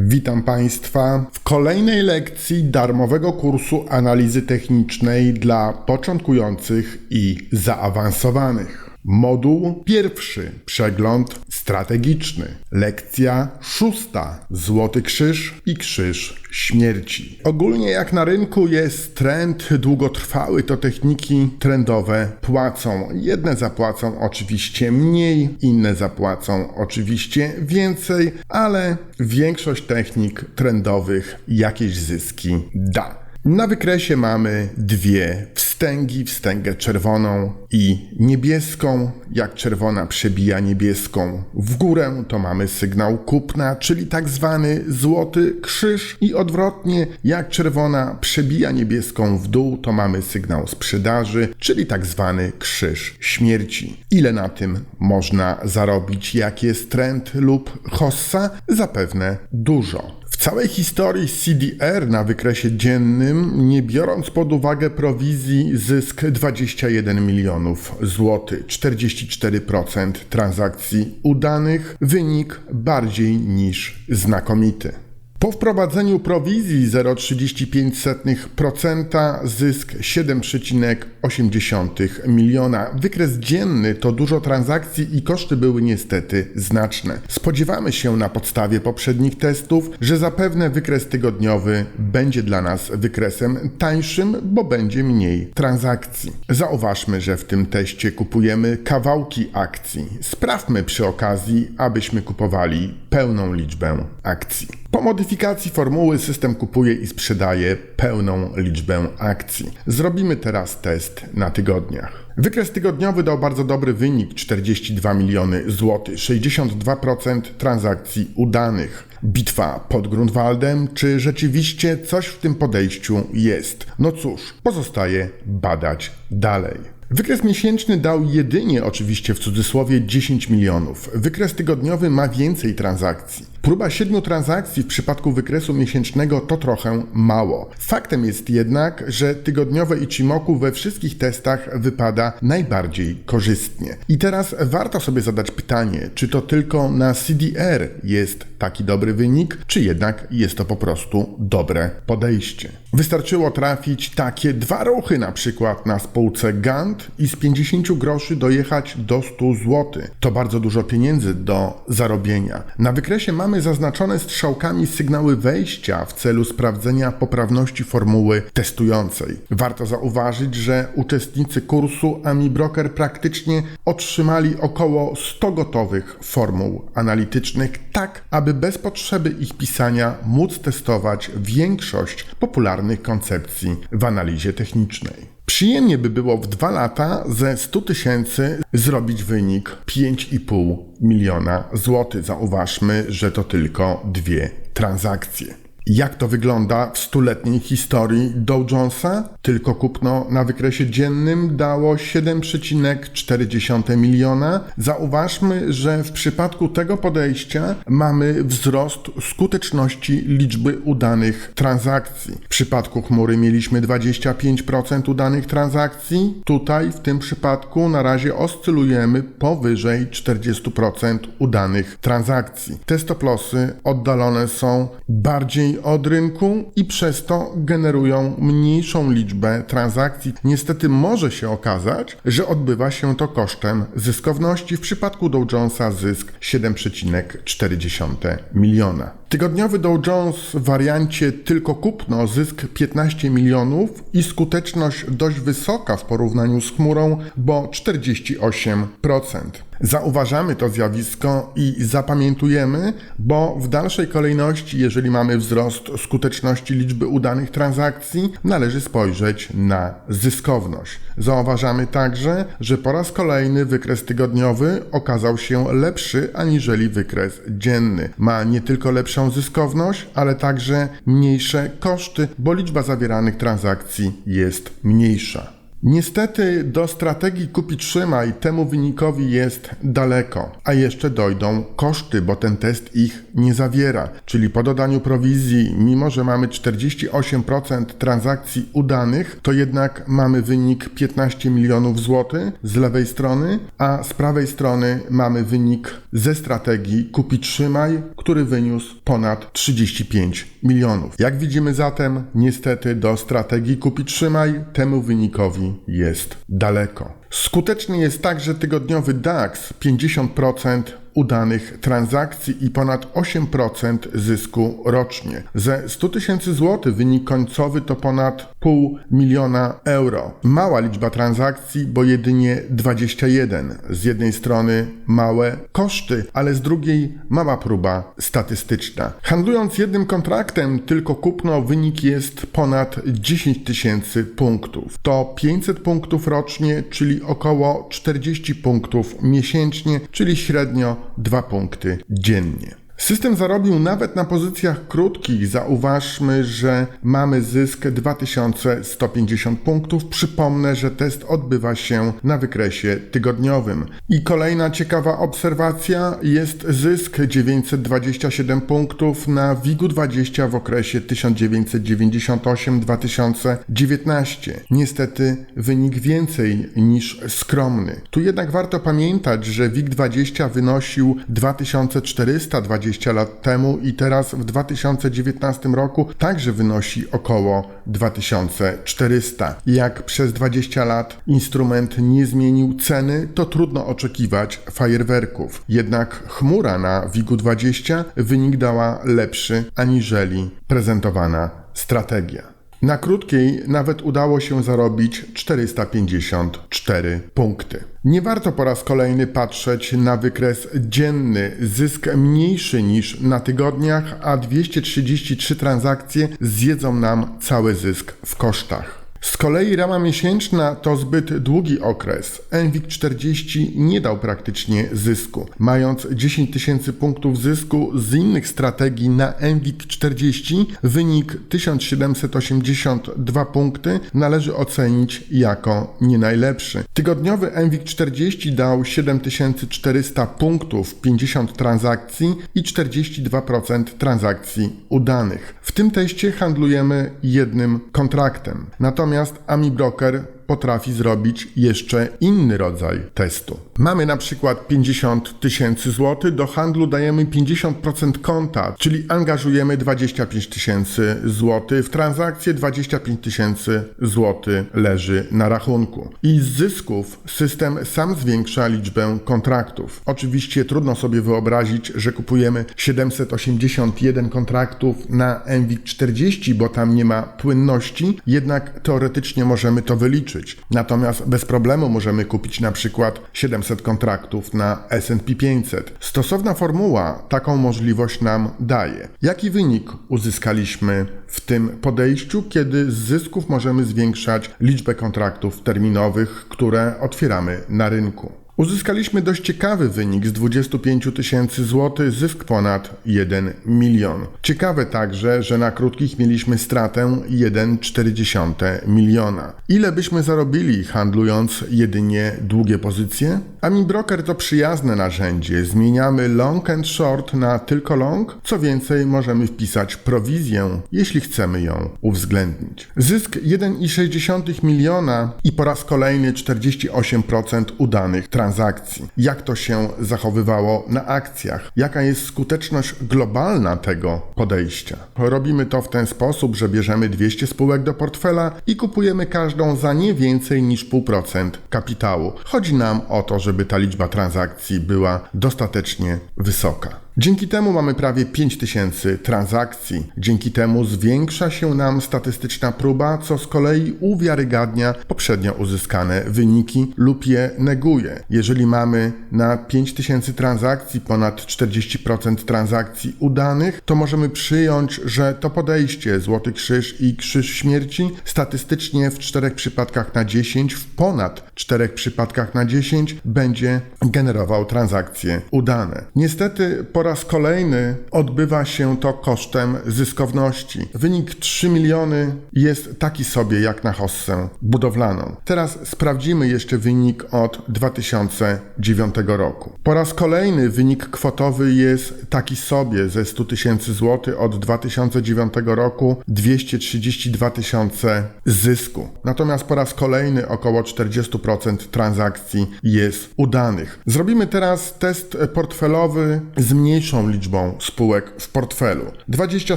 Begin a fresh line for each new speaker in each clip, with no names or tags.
Witam Państwa w kolejnej lekcji darmowego kursu analizy technicznej dla początkujących i zaawansowanych. Moduł pierwszy przegląd strategiczny. Lekcja szósta Złoty Krzyż i Krzyż Śmierci. Ogólnie jak na rynku jest trend długotrwały, to techniki trendowe płacą. Jedne zapłacą oczywiście mniej, inne zapłacą oczywiście więcej, ale większość technik trendowych jakieś zyski da. Na wykresie mamy dwie wstęgi, wstęgę czerwoną i niebieską. Jak czerwona przebija niebieską w górę, to mamy sygnał kupna, czyli tak zwany złoty krzyż i odwrotnie, jak czerwona przebija niebieską w dół, to mamy sygnał sprzedaży, czyli tak zwany krzyż śmierci. Ile na tym można zarobić? Jak jest trend lub hossa? Zapewne dużo. Całej historii CDR na wykresie dziennym, nie biorąc pod uwagę prowizji, zysk 21 milionów złotych, 44% transakcji udanych, wynik bardziej niż znakomity. Po wprowadzeniu prowizji 0,35% zysk 7,8 miliona. Wykres dzienny to dużo transakcji i koszty były niestety znaczne. Spodziewamy się na podstawie poprzednich testów, że zapewne wykres tygodniowy będzie dla nas wykresem tańszym, bo będzie mniej transakcji. Zauważmy, że w tym teście kupujemy kawałki akcji. Sprawmy przy okazji, abyśmy kupowali pełną liczbę akcji. Po modyfikacji formuły system kupuje i sprzedaje pełną liczbę akcji. Zrobimy teraz test na tygodniach. Wykres tygodniowy dał bardzo dobry wynik 42 miliony złotych, 62% transakcji udanych. Bitwa pod Grunwaldem, czy rzeczywiście coś w tym podejściu jest? No cóż, pozostaje badać dalej. Wykres miesięczny dał jedynie, oczywiście w cudzysłowie, 10 milionów. Wykres tygodniowy ma więcej transakcji. Próba siedmiu transakcji w przypadku wykresu miesięcznego to trochę mało. Faktem jest jednak, że tygodniowe Ichimoku we wszystkich testach wypada najbardziej korzystnie. I teraz warto sobie zadać pytanie, czy to tylko na CDR jest taki dobry wynik, czy jednak jest to po prostu dobre podejście. Wystarczyło trafić takie dwa ruchy na przykład na spółce Gant i z 50 groszy dojechać do 100 zł. To bardzo dużo pieniędzy do zarobienia. Na wykresie mamy zaznaczone strzałkami sygnały wejścia w celu sprawdzenia poprawności formuły testującej. Warto zauważyć, że uczestnicy kursu AMI Broker praktycznie otrzymali około 100 gotowych formuł analitycznych, tak aby bez potrzeby ich pisania móc testować większość popularnych koncepcji w analizie technicznej. Przyjemnie by było w dwa lata ze 100 tysięcy zrobić wynik 5,5 miliona złotych. Zauważmy, że to tylko dwie transakcje. Jak to wygląda w stuletniej historii Dow Jonesa? Tylko kupno na wykresie dziennym dało 7,4 miliona. Zauważmy, że w przypadku tego podejścia mamy wzrost skuteczności liczby udanych transakcji. W przypadku chmury mieliśmy 25% udanych transakcji. Tutaj w tym przypadku na razie oscylujemy powyżej 40% udanych transakcji. Te stoplosy oddalone są bardziej od rynku i przez to generują mniejszą liczbę transakcji. Niestety może się okazać, że odbywa się to kosztem zyskowności. W przypadku Dow Jonesa zysk 7,4 miliona. Tygodniowy Dow Jones w wariancie tylko kupno zysk 15 milionów i skuteczność dość wysoka w porównaniu z chmurą, bo 48%. Zauważamy to zjawisko i zapamiętujemy, bo w dalszej kolejności, jeżeli mamy wzrost skuteczności liczby udanych transakcji, należy spojrzeć na zyskowność. Zauważamy także, że po raz kolejny wykres tygodniowy okazał się lepszy aniżeli wykres dzienny. Ma nie tylko lepszą zyskowność, ale także mniejsze koszty, bo liczba zawieranych transakcji jest mniejsza. Niestety do strategii kupić trzymaj temu wynikowi jest daleko, a jeszcze dojdą koszty, bo ten test ich nie zawiera. Czyli po dodaniu prowizji, mimo że mamy 48% transakcji udanych, to jednak mamy wynik 15 milionów złotych z lewej strony, a z prawej strony mamy wynik ze strategii kupić trzymaj, który wyniósł ponad 35 milionów. Jak widzimy zatem, niestety do strategii kupić trzymaj temu wynikowi jest daleko. Skuteczny jest także tygodniowy DAX 50% udanych transakcji i ponad 8% zysku rocznie. Ze 100 tysięcy złotych wynik końcowy to ponad pół miliona euro. Mała liczba transakcji, bo jedynie 21. Z jednej strony małe koszty, ale z drugiej mała próba statystyczna. Handlując jednym kontraktem tylko kupno, wynik jest ponad 10 tysięcy punktów. To 500 punktów rocznie, czyli około 40 punktów miesięcznie, czyli średnio 2 punkty dziennie. System zarobił nawet na pozycjach krótkich. Zauważmy, że mamy zysk 2150 punktów. Przypomnę, że test odbywa się na wykresie tygodniowym. I kolejna ciekawa obserwacja jest zysk 927 punktów na WIG-u 20 w okresie 1998-2019. Niestety wynik więcej niż skromny. Tu jednak warto pamiętać, że WIG 20 wynosił 2420 20 lat temu i teraz w 2019 roku także wynosi około 2400. Jak przez 20 lat instrument nie zmienił ceny, to trudno oczekiwać fajerwerków. Jednak chmura na WIG-u 20 wynik dała lepszy aniżeli prezentowana strategia. Na krótkiej nawet udało się zarobić 454 punkty. Nie warto po raz kolejny patrzeć na wykres dzienny. Zysk mniejszy niż na tygodniach, a 233 transakcje zjedzą nam cały zysk w kosztach. Z kolei rama miesięczna to zbyt długi okres. NWIG 40 nie dał praktycznie zysku. Mając 10 tysięcy punktów zysku z innych strategii na NWIG 40, wynik 1782 punkty należy ocenić jako nie najlepszy. Tygodniowy NWIG 40 dał 7400 punktów, 50 transakcji i 42% transakcji udanych. W tym teście handlujemy jednym kontraktem. Natomiast Natomiast Ami Broker potrafi zrobić jeszcze inny rodzaj testu. Mamy na przykład 50 tysięcy złotych, do handlu dajemy 50% konta, czyli angażujemy 25 tysięcy złotych, w transakcję 25 tysięcy złotych leży na rachunku. I z zysków system sam zwiększa liczbę kontraktów. Oczywiście trudno sobie wyobrazić, że kupujemy 781 kontraktów na NVIC 40, bo tam nie ma płynności, jednak teoretycznie możemy to wyliczyć. Natomiast bez problemu możemy kupić na przykład 700 kontraktów na S&P 500. Stosowna formuła taką możliwość nam daje. Jaki wynik uzyskaliśmy w tym podejściu, kiedy z zysków możemy zwiększać liczbę kontraktów terminowych, które otwieramy na rynku? Uzyskaliśmy dość ciekawy wynik z 25 tysięcy złotych, zysk ponad 1 milion. Ciekawe także, że na krótkich mieliśmy stratę 1,4 miliona. Ile byśmy zarobili handlując jedynie długie pozycje? Ami Broker to przyjazne narzędzie. Zmieniamy long and short na tylko long. Co więcej, możemy wpisać prowizję, jeśli chcemy ją uwzględnić. Zysk 1,6 miliona i po raz kolejny 48% udanych transakcji transakcji, jak to się zachowywało na akcjach, jaka jest skuteczność globalna tego podejścia. Robimy to w ten sposób, że bierzemy 200 spółek do portfela i kupujemy każdą za nie więcej niż 0,5% kapitału. Chodzi nam o to, żeby ta liczba transakcji była dostatecznie wysoka. Dzięki temu mamy prawie 5000 transakcji. Dzięki temu zwiększa się nam statystyczna próba, co z kolei uwiarygadnia poprzednio uzyskane wyniki lub je neguje. Jeżeli mamy na 5000 transakcji ponad 40% transakcji udanych, to możemy przyjąć, że to podejście Złoty Krzyż i Krzyż Śmierci statystycznie w 4 przypadkach na 10, w ponad 4 przypadkach na 10 będzie generował transakcje udane. Niestety po raz kolejny odbywa się to kosztem zyskowności. Wynik 3 miliony jest taki sobie jak na hossę budowlaną. Teraz sprawdzimy jeszcze wynik od 2009 roku. Po raz kolejny wynik kwotowy jest taki sobie ze 100 tysięcy złotych od 2009 roku 232 tysiące zysku. Natomiast po raz kolejny około 40% transakcji jest udanych. Zrobimy teraz test portfelowy z mniejszą liczbą spółek w portfelu. 20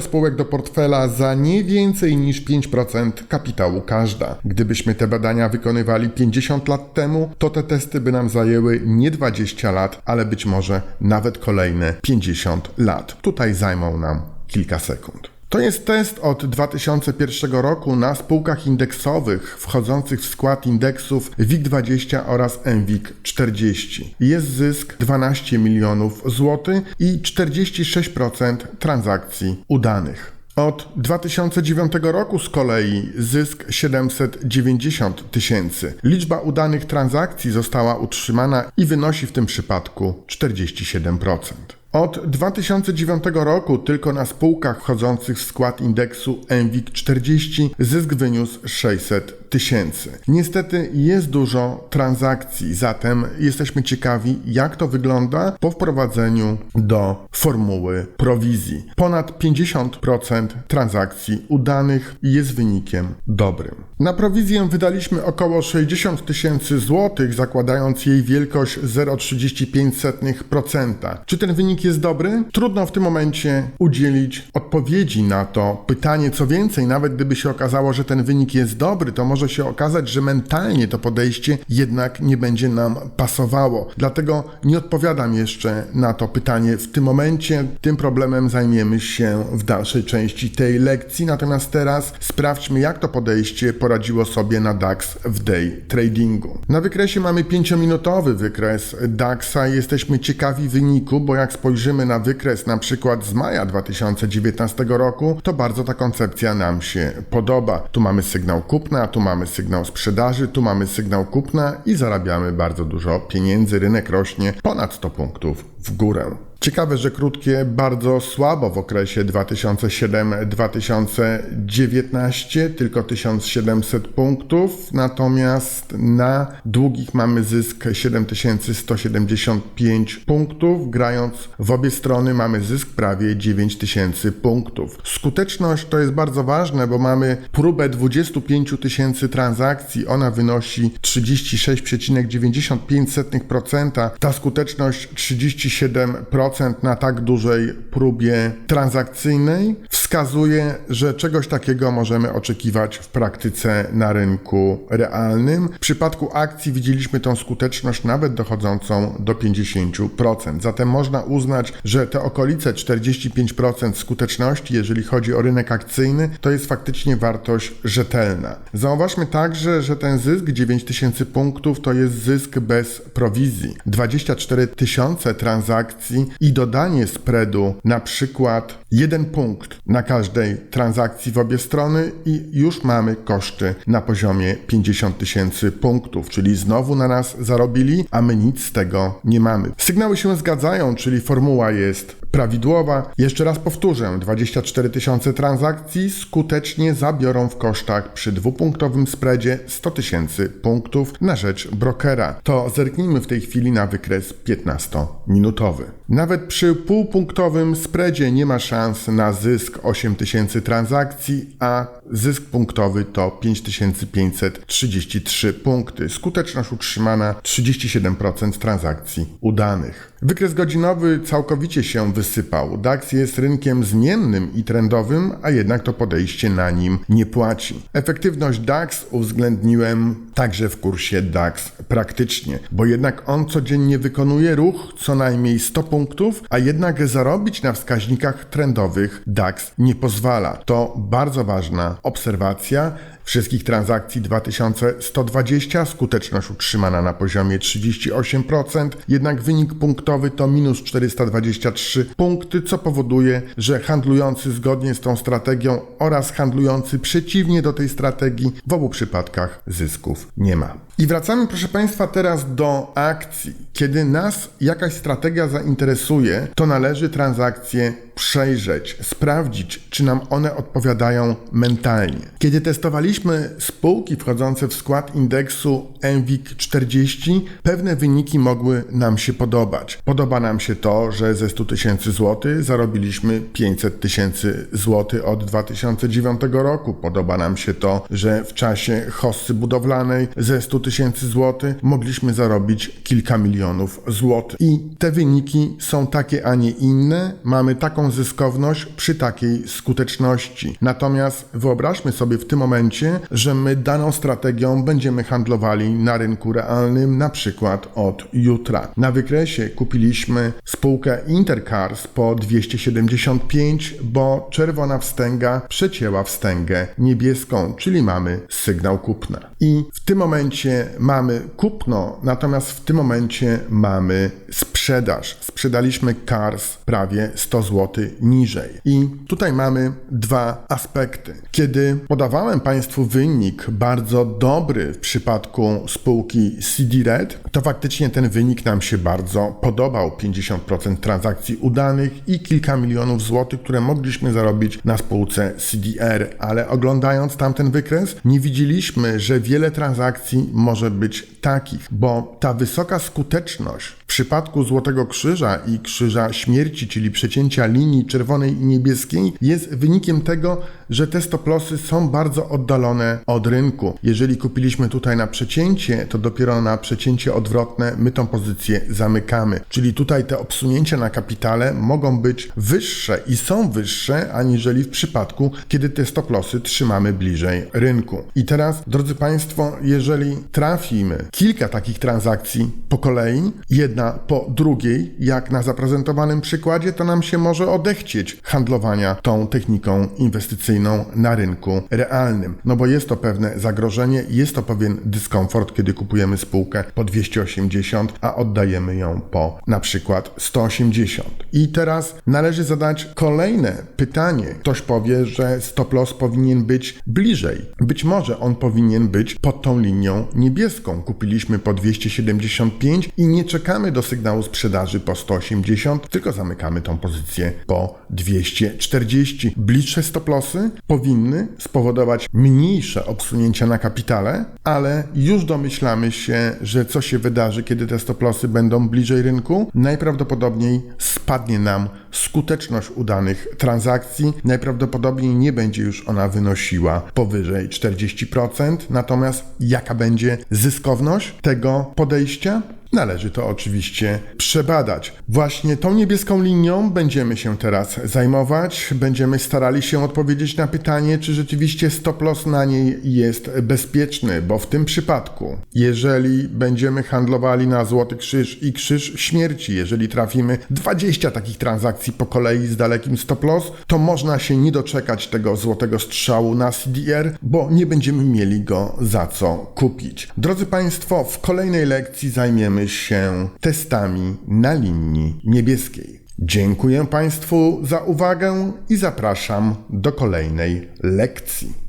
spółek do portfela za nie więcej niż 5% kapitału każda. Gdybyśmy te badania wykonywali 50 lat temu, to te testy by nam zajęły nie 20 lat, ale być może nawet kolejne 50 lat. Tutaj zajmą nam kilka sekund. To jest test od 2001 roku na spółkach indeksowych wchodzących w skład indeksów WIG20 oraz MWIG40. Jest zysk 12 milionów złotych i 46% transakcji udanych. Od 2009 roku z kolei zysk 790 tysięcy. Liczba udanych transakcji została utrzymana i wynosi w tym przypadku 47%. Od 2009 roku tylko na spółkach wchodzących w skład indeksu MWIG40 zysk wyniósł 600 tysięcy. Niestety jest dużo transakcji, zatem jesteśmy ciekawi, jak to wygląda po wprowadzeniu do formuły prowizji. Ponad 50% transakcji udanych jest wynikiem dobrym. Na prowizję wydaliśmy około 60 tysięcy złotych, zakładając jej wielkość 0,35%. Czy ten wynik jest dobry? Trudno w tym momencie udzielić odpowiedzi na to pytanie. Co więcej, nawet gdyby się okazało, że ten wynik jest dobry, to może się okazać, że mentalnie to podejście jednak nie będzie nam pasowało. Dlatego nie odpowiadam jeszcze na to pytanie w tym momencie. Tym problemem zajmiemy się w dalszej części tej lekcji. Natomiast teraz sprawdźmy, jak to podejście poradziło sobie na DAX w day tradingu. Na wykresie mamy 5-minutowy wykres DAXa. Jesteśmy ciekawi wyniku, bo jak spojrzymy na wykres na przykład z maja 2019 roku, to bardzo ta koncepcja nam się podoba. Tu mamy sygnał kupna, tu mamy sygnał sprzedaży, tu mamy sygnał kupna i zarabiamy bardzo dużo pieniędzy. Rynek rośnie ponad 100 punktów w górę. Ciekawe, że krótkie bardzo słabo w okresie 2007-2019, tylko 1700 punktów, natomiast na długich mamy zysk 7175 punktów, grając w obie strony mamy zysk prawie 9000 punktów. Skuteczność to jest bardzo ważne, bo mamy próbę 25 tysięcy transakcji, ona wynosi 36,95%, ta skuteczność 37% na tak dużej próbie transakcyjnej wskazuje, że czegoś takiego możemy oczekiwać w praktyce na rynku realnym. W przypadku akcji widzieliśmy tą skuteczność nawet dochodzącą do 50%. Zatem można uznać, że te okolice 45% skuteczności, jeżeli chodzi o rynek akcyjny, to jest faktycznie wartość rzetelna. Zauważmy także, że ten zysk 9000 punktów to jest zysk bez prowizji. 24 tysiące transakcji i dodanie spreadu na przykład 1 punkt na każdej transakcji w obie strony i już mamy koszty na poziomie 50 tysięcy punktów, czyli znowu na nas zarobili, a my nic z tego nie mamy. Sygnały się zgadzają, czyli formuła jest prawidłowa. Jeszcze raz powtórzę, 24 tysiące transakcji skutecznie zabiorą w kosztach przy dwupunktowym spreadzie 100 tysięcy punktów na rzecz brokera. To zerknijmy w tej chwili na wykres 15-minutowy. Nawet przy półpunktowym spreadzie nie ma szans na zysk 8 tysięcy transakcji, a zysk punktowy to 5533 punkty. Skuteczność utrzymana 37% transakcji udanych. Wykres godzinowy całkowicie się wysypał. DAX jest rynkiem zmiennym i trendowym, a jednak to podejście na nim nie płaci. Efektywność DAX uwzględniłem także w kursie DAX praktycznie, bo jednak on codziennie wykonuje ruch co najmniej 100 punktów, a jednak zarobić na wskaźnikach trendowych DAX nie pozwala. To bardzo ważna obserwacja Wszystkich transakcji 2120, skuteczność utrzymana na poziomie 38%, jednak wynik punktowy to minus 423 punkty, co powoduje, że handlujący zgodnie z tą strategią oraz handlujący przeciwnie do tej strategii w obu przypadkach zysków nie ma. I wracamy, proszę Państwa, teraz do akcji. Kiedy nas jakaś strategia zainteresuje, to należy transakcje przejrzeć, sprawdzić, czy nam one odpowiadają mentalnie. Kiedy testowaliśmy spółki wchodzące w skład indeksu NWIG 40, pewne wyniki mogły nam się podobać. Podoba nam się to, że ze 100 tysięcy złotych zarobiliśmy 500 tysięcy złotych od 2009 roku. Podoba nam się to, że w czasie hossy budowlanej ze 100 tysięcy złotych mogliśmy zarobić kilka milionów złotych. I te wyniki są takie, a nie inne. Mamy taką zyskowność przy takiej skuteczności. Natomiast wyobraźmy sobie w tym momencie, że my daną strategią będziemy handlowali na rynku realnym, na przykład od jutra. Na wykresie kupiliśmy spółkę Intercars po 275, bo czerwona wstęga przecięła wstęgę niebieską, czyli mamy sygnał kupna. I w tym momencie mamy kupno, natomiast w tym momencie mamy sprzedaż. Sprzedaliśmy Cars prawie 100 zł niżej. I tutaj mamy dwa aspekty. Kiedy podawałem Państwu wynik bardzo dobry w przypadku spółki CD Red, to faktycznie ten wynik nam się bardzo podobał. 50% transakcji udanych i kilka milionów złotych, które mogliśmy zarobić na spółce CDR, ale oglądając tamten wykres, nie widzieliśmy, że wiele transakcji może być takich, bo ta wysoka skuteczność w przypadku Złotego Krzyża i Krzyża Śmierci, czyli przecięcia linii czerwonej i niebieskiej, jest wynikiem tego, że te stoplosy są bardzo oddalone od rynku. Jeżeli kupiliśmy tutaj na przecięcie, to dopiero na przecięcie odwrotne my tą pozycję zamykamy. Czyli tutaj te obsunięcia na kapitale mogą być wyższe i są wyższe, aniżeli w przypadku, kiedy te stoplosy trzymamy bliżej rynku. I teraz, drodzy Państwo, jeżeli trafimy kilka takich transakcji po kolei, jedna po drugiej, jak na zaprezentowanym przykładzie, to nam się może odechcieć handlowania tą techniką inwestycyjną na rynku realnym. No bo jest to pewne zagrożenie, jest to pewien dyskomfort, kiedy kupujemy spółkę po 280, a oddajemy ją po na przykład 180. I teraz należy zadać kolejne pytanie. Ktoś powie, że stop loss powinien być bliżej. Być może on powinien być pod tą linią niebieską. Kupiliśmy po 275 i nie czekamy do sygnału sprzedaży po 180, tylko zamykamy tą pozycję po 240. Bliższe stop lossy powinny spowodować mniejsze obsunięcia na kapitale, ale już domyślamy się, że co się wydarzy, kiedy te stop lossy będą bliżej rynku. Najprawdopodobniej spadnie nam skuteczność udanych transakcji. Najprawdopodobniej nie będzie już ona wynosiła powyżej 40%. Natomiast jaka będzie zyskowność tego podejścia? Należy to oczywiście przebadać. Właśnie tą niebieską linią będziemy się teraz zajmować. Będziemy starali się odpowiedzieć na pytanie, czy rzeczywiście stop loss na niej jest bezpieczny, bo w tym przypadku, jeżeli będziemy handlowali na Złoty Krzyż i Krzyż Śmierci, jeżeli trafimy 20 takich transakcji po kolei z dalekim stop loss, to można się nie doczekać tego złotego strzału na CDR, bo nie będziemy mieli go za co kupić. Drodzy Państwo, w kolejnej lekcji zajmiemy się testami na linii niebieskiej. Dziękuję Państwu za uwagę i zapraszam do kolejnej lekcji.